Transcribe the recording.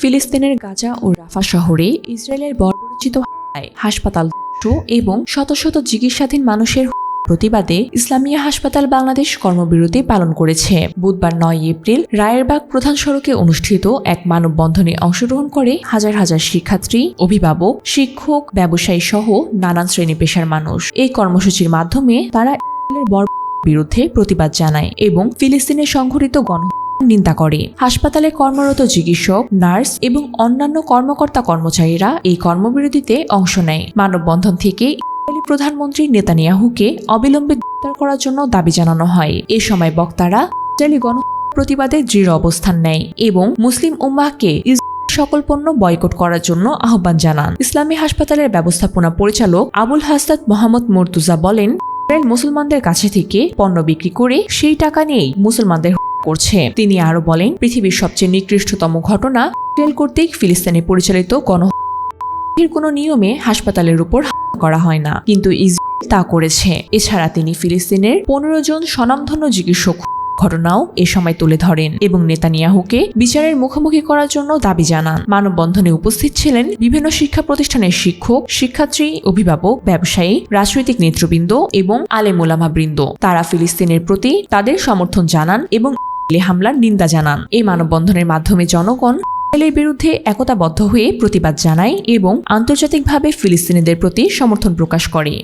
ফিলিস্তিনের গাজা ও রাফা শহরে ইসরায়েলের বর্বরচিত হামলায় হাসপাতাল এবং শত শত চিকিৎসাধীন মানুষের প্রতিবাদে ইসলামিয়া হাসপাতাল বাংলাদেশ কর্মবিরতি পালন করেছে। বুধবার নয় এপ্রিল রায়েরবাগ প্রধান সড়কে অনুষ্ঠিত এক মানববন্ধনে অংশগ্রহণ করে হাজার হাজার শিক্ষার্থী, অভিভাবক, শিক্ষক, ব্যবসায়ী সহ নানান শ্রেণি পেশার মানুষ। এই কর্মসূচির মাধ্যমে তারা বিরুদ্ধে প্রতিবাদ জানায় এবং ফিলিস্তিনের সংঘটিত গণ নিন্দা করে। হাসপাতালে কর্মরত চিকিৎসক, নার্স এবং অন্যান্য কর্মকর্তা কর্মচারীরা এই কর্মবিরতিতে অংশ নেয়। মানববন্ধন থেকে ইসরায়েলি প্রধানমন্ত্রী নেতানিয়াহুকে অবিলম্বে গ্রেপ্তার করার জন্য দাবি জানানো হয়। এ সময় বক্তারা ইসরায়েলি গণ প্রতিবাদে দৃঢ় অবস্থান নেয় এবং মুসলিম উম্মাহকে সকল পণ্য বয়কট করার জন্য আহ্বান জানান। ইসলামী হাসপাতালের ব্যবস্থাপনা পরিচালক আবুল হাসনাত মোহাম্মদ মুর্তুজা বলেন, ইসরায়েল মুসলমানদের কাছে থেকে পণ্য বিক্রি করে সেই টাকা নিয়েই মুসলমানদের করছে। তিনি আরও বলেন, পৃথিবীর সবচেয়ে নিকৃষ্টতম ঘটনা ইসরায়েল কর্তৃক ফিলিস্তিনে পরিচালিত গণ কোনো নিয়মে হাসপাতালের উপর করা হয় না। কিন্তু ইসরায়েল তা করেছে। এছাড়া তিনি ফিলিস্তিনের পনেরো জন স্বনামধন্য চিকিৎসক ঘটনাও এ সময় তুলে ধরেন এবং নেতানিয়াহুকে বিচারের মুখোমুখি করার জন্য দাবি জানান। মানববন্ধনে উপস্থিত ছিলেন বিভিন্ন শিক্ষা প্রতিষ্ঠানের শিক্ষক, শিক্ষার্থী, অভিভাবক, ব্যবসায়ী, রাজনৈতিক নেতৃবৃন্দ এবং আলেমুলামা বৃন্দ তারা ফিলিস্তিনের প্রতি তাদের সমর্থন জানান এবং হামলার নিন্দা জানান। এই মানববন্ধনের মাধ্যমে জনগণ ইসরায়েলের বিরুদ্ধে একতাবদ্ধ হয়ে প্রতিবাদ জানায় এবং আন্তর্জাতিকভাবে ফিলিস্তিনিদের প্রতি সমর্থন প্রকাশ করে।